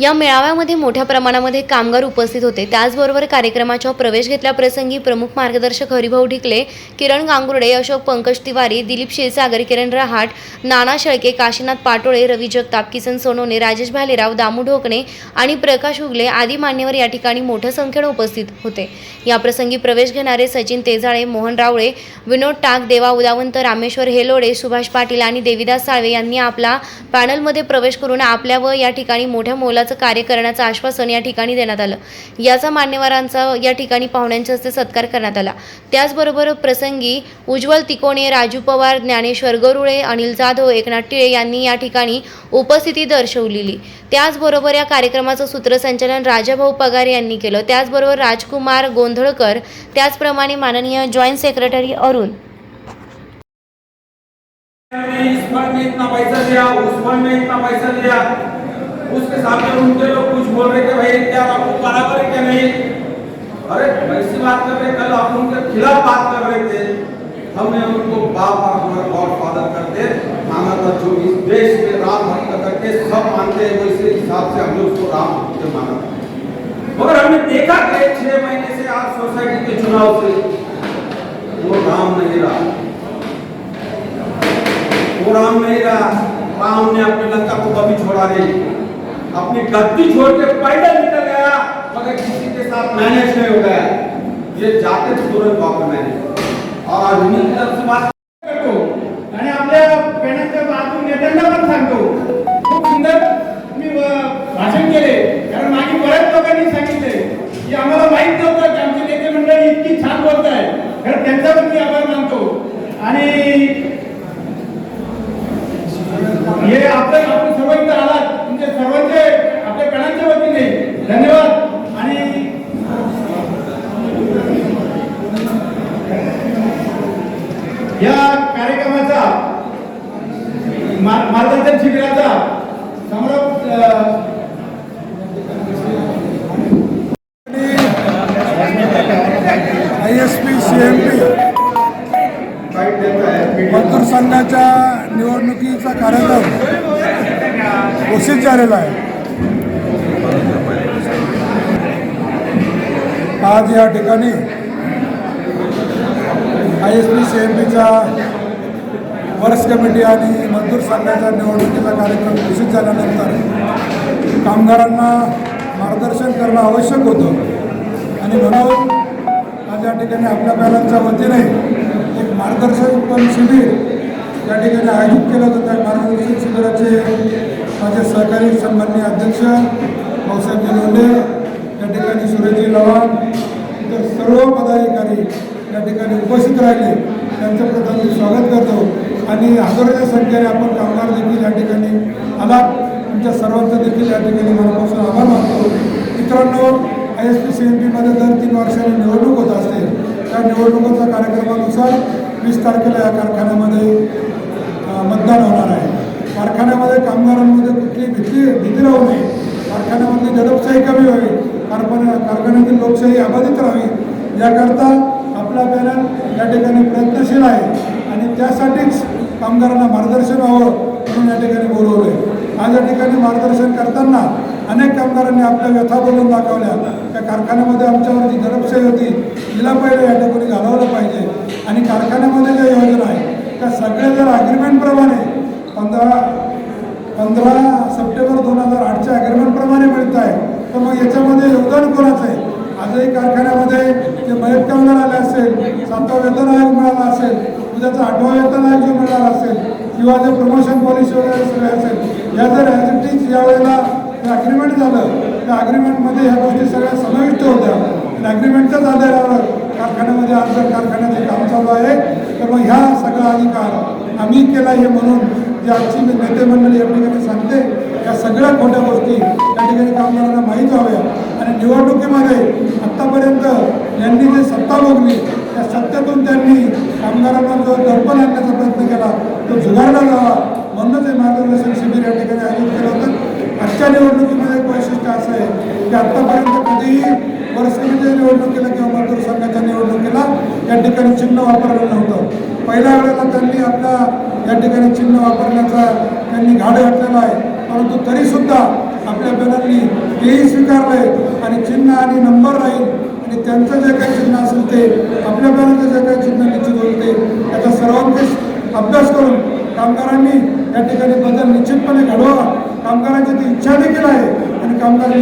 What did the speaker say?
या मेळाव्यामध्ये मोठ्या प्रमाणामध्ये कामगार उपस्थित होते. त्याचबरोबर कार्यक्रमाच्या प्रवेश घेतल्याप्रसंगी प्रमुख मार्गदर्शक हरिभाऊ ढिकले किरण गांगुर्डे अशोक पंकज तिवारी दिलीप क्षीरसागर किरण रहाट नाना शेळके काशीनाथ पाटोळे रवी जगताप किसन सोनवणे राजेश भालेराव दामू ढोकणे आणि प्रकाश उगले आदी मान्यवर या ठिकाणी मोठ्या संख्येने उपस्थित होते. याप्रसंगी प्रवेश घेणारे सचिन तेजाळे मोहन रावळे विनोद टाक देवा उदावंत रामेश्वर हेलोडे सुभाष पाटील आणि देविदास साळवे यांनी आपला पॅनलमध्ये प्रवेश करून आपल्या व या ठिकाणी मोठ्या मोलाचा कार्य करण्याचं आश्वासन या ठिकाणी देण्यात आलं. याचा मान्यवरांचा या ठिकाणी पाहुण्यांच्या हस्ते सत्कार करण्यात आला. त्याचबरोबर प्रसंगी उज्ज्वल तिकोणे राजू पवार ज्ञानेश्वर गरुळे अनिल जाधव एकनाथ टिळे यांनी या ठिकाणी उपस्थिती दर्शवलेली. त्याचबरोबर या कार्यक्रमाचं सूत्रसंचालन राजाभाऊ पगार यांनी केलं. त्याचबरोबर राजकुमार गोंधळकर त्याचप्रमाणे माननीय जॉईंट सेक्रेटरी अरुण. में इतना पैसा दिया उस में इतना पैसा दिया उसके सामने उनके लोग कुछ बोल रहे थे भाई, क्या आपको बराबर है क्या नहीं? अरे, वैसी बात कर रहे, कल आप उनके खिलाफ बात कर रहे थे। हमने उनको बाप हमारा गॉड फादर करते माना था जो इस देश में राम भक्त करके सब मानते हैं वैसे हिसाब से हमने उसको राम भक्त माना। मगर हमने देखा कि छह महीने से आज सोसाइटी के चुनाव से वो राम नहीं रहा। वो राम नहीं रहा। राम ने अपनी लंका को कभी छोड़ा नहीं। अपनी गद्दी छोड़ के पैदल निकल गया मगर किसी के साथ मैनेज नहीं हो गया। ये जाते थे तुरंत वापस मैनेज। और आज उन्हीं से बात या कार्यक्रमाचा मार्गदर्शन शिबिराचा समारोप I S P C M P मजदूर संघाच्या निवडणुकीचा कार्यक्रम घोषित झालेला आहे. आज या ठिकाणी I S P C M पीचा वर्ष कमिटी आणि मजदूर संघाच्या निवडणुकीचा कार्यक्रम घोषित झाल्यानंतर कामगारांना मार्गदर्शन करणं आवश्यक होतं. आणि म्हणून आज या ठिकाणी आपल्या पॅनलच्या वतीने एक मार्गदर्शन पण शिबिर या ठिकाणी आयोजित केलं होतं. त्या मार्गदर्शन शिबिराचे माझे सहकारी सन्माननीय अध्यक्ष भाऊसाहेब निलोंडे या ठिकाणी सुरेजी लवाण इतर सर्व पदाधिकारी या ठिकाणी उपस्थित राहिले. त्यांचं प्रथम मी स्वागत करतो. आणि हजारोच्या संख्येने आपण कामगार देखील या ठिकाणी आला तुमच्या सर्वांचं देखील या ठिकाणी मनापासून आभार मानतो. मित्रांनो I S P C M पीमध्ये दर तीन वर्षाने निवडणूक होत असते. त्या निवडणुकीच्या कार्यक्रमानुसार वीस तारखेला या कारखान्यामध्ये मतदान होणार आहे. कारखान्यामध्ये कामगारांमध्ये कुठली भीती भीती राहू नये. कारखान्यामध्ये दडपशाही कमी व्हावी. कारखान्या कारखान्यातील लोकशाही अबाधित राहावी. याकरता आपला पॅनल या ठिकाणी प्रयत्नशील आहे. आणि त्यासाठीच कामगारांना मार्गदर्शन व्हावं म्हणून या ठिकाणी बोलवलं आहे आज या ठिकाणी मार्गदर्शन करताना अनेक कामगारांनी आपल्या व्यथा बोलून दाखवल्या. त्या कारखान्यामध्ये आमच्यावर जी दडपशाही होती तिला पहिले या ठिकाणी घालवलं पाहिजे. आणि कारखान्यामध्ये ज्या योजना आहे त्या सगळ्या जर अग्रिमेंटप्रमाणे पंधरा पंधरा सप्टेंबर दोन हजार आठच्या अग्रिमेंटप्रमाणे मिळत आहे तर मग याच्यामध्ये योगदान कोणाचं आहे? आजही कारखान्यामध्ये जे मयत कामगार आले असेल सातवा वेतन आयोग मिळाला असेल उद्याचा आठवा वेतन आयोग जो मिळाला असेल किंवा जे प्रमोशन पॉलिसी वगैरे सगळे असेल या जर ॲज यावेळेला जे अग्रीमेंट झालं त्या अग्रीमेंटमध्ये ह्या गोष्टी सगळ्या समाविष्ट होत्या. आणि अग्रीमेंटच्याच आधारावर कारखान्यामध्ये आज जर कारखान्याचे काम चालू आहे तर मग ह्या सगळा अधिकार आम्ही केला हे म्हणून जे आजची मी नेते मंडळी या ठिकाणी सांगते या सगळ्या खोट्या गोष्टी त्या ठिकाणी कामगारांना माहीत व्हाव्या निवडणुकीमध्ये आत्तापर्यंत यांनी जे सत्ता भोगली त्या सत्तेतून त्यांनी कामगारांना जो दडपण आणण्याचा प्रयत्न केला तो झुगारला जावा. म्हणूनच हे मार्गदर्शन शिबिर या ठिकाणी आयोजित केलं होतं. आजच्या निवडणुकीमध्ये एक वैशिष्ट्य असं आहे की आत्तापर्यंत कधीही वर्षाच्या निवडणुकीला किंवा मजदूर संघाच्या निवडणुकीला या ठिकाणी चिन्ह वापरलं नव्हतं. पहिल्या वेळेला त्यांनी आपल्या या ठिकाणी चिन्ह वापरण्याचा त्यांनी घाड घातलेला आहे. परंतु तरीसुद्धा आपल्या बॅनरनी तेही स्वीकारलंय आणि चिन्ह आणि नंबर राहील आणि त्यांचं जे काही चिन्ह असेल ते आपल्या बॅनरचं जे काही चिन्ह निश्चित होईल ते त्याचा सर्वांगीण अभ्यास करून कामगारांनी या ठिकाणी बदल निश्चितपणे घडवा. कामगारांची ती इच्छा देखील आहे आणि कामगार